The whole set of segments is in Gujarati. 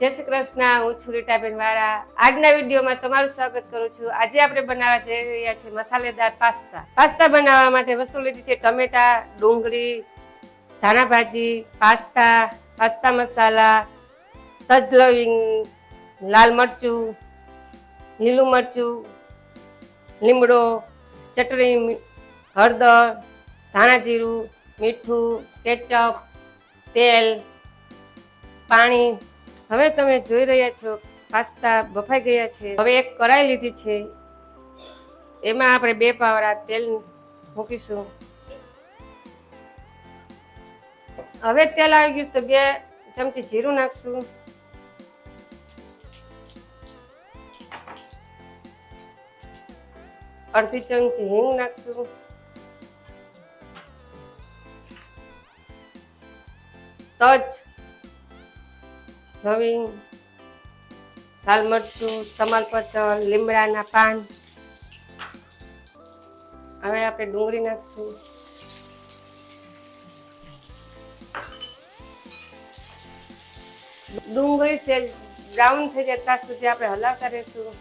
જય શ્રી કૃષ્ણ, હું છું રીટાબેન વાળા આજના વિડીયોમાં તમારું સ્વાગત કરું છું. આજે આપણે બનાવવા જઈ રહ્યા છીએ મસાલેદાર પાસ્તા. પાસ્તા બનાવવા માટે વસ્તુ લીધી છે ટમેટા, ડુંગળી ધાણા ભાજી પાસ્તા પાસ્તા મસાલા, તજ લવિંગ, લાલ મરચું, લીલું મરચું, લીમડો, ચટણી હળદર, ધાણા જીરું, મીઠું કેચઅપ તેલ, પાણી હવે તમે જોઈ રહ્યા છો, પાસ્તા બફાઈ ગયા છે. હવે એક કરાઈ લીધી છે. એમાં આપણે બે પાવડા તેલ મૂકીશું. હવે તેલ આવી ગયું તો બે ચમચી જીરું નાખશું. અડધી ચમચી હિંગ નાખશું. તજ લવિંગ લાલ મરચું તમાલપત્ર લીમડાના પાન. હવે આપણે ડુંગળી નાખશું. ડુંગળી છે, બ્રાઉન થઈ જાય ત્યાં સુધી આપણે હલાવતા રહીશું.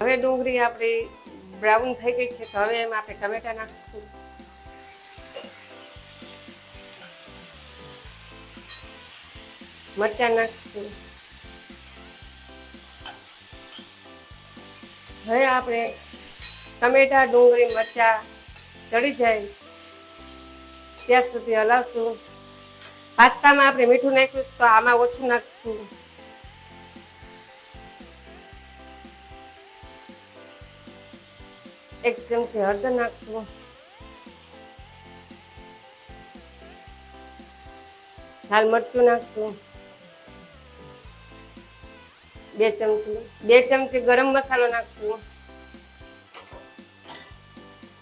હવે ડુંગળી આપણી બ્રાઉન થઈ ગઈ છે, તો હવે એમાં આપણે ટમેટા નાખીશું. મરચાં નાખીશું. હવે આપણે ટમેટા, ડુંગળી, મરચાં ચડી જાય. ત્યાં સુધી હલાવશું. પાસ્તામાં આપણે મીઠું નાખ્યું તો આમાં ઓછું નાખશું. એક ચમચી હળદર નાખશું. લાલ મરચું નાખશું. બે ચમચી બે ચમચી ગરમ મસાલો નાખશું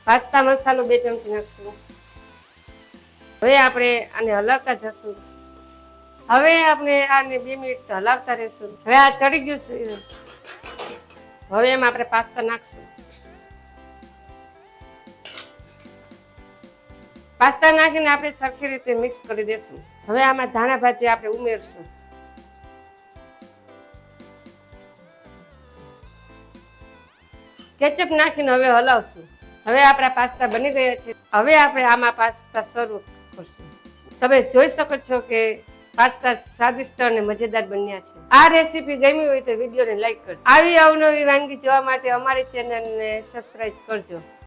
પાસ્તા મસાલો બે ચમચી નાખશું હવે આપણે આને હલાવતા જશું. હવે આપણે આને બે મિનિટ હલાવતા રહેશું. હવે આ ચડી ગયું છે. હવે એમાં આપણે પાસ્તા નાખશું. પાસ્તા નાખીને આપણે સરખી રીતે મિક્સ કરી દેશું. હવે આમાં ધાણા ભાજી આપણે ઉમેરશું. કેચઅપ નાખીને હવે હલાવશું. હવે આપણા પાસ્તા બની ગયા છે. હવે આપણે આમાં પાસ્તા શરૂ કરશું. તમે જોઈ શકો છો કે પાસ્તા સ્વાદિષ્ટ અને મજેદાર બન્યા છે. આ રેસીપી ગમી હોય તો વિડીયોને લાઈક કરજો. આવી અવનવી વાનગી જોવા માટે અમારી ચેનલને સબસ્ક્રાઈબ કરજો.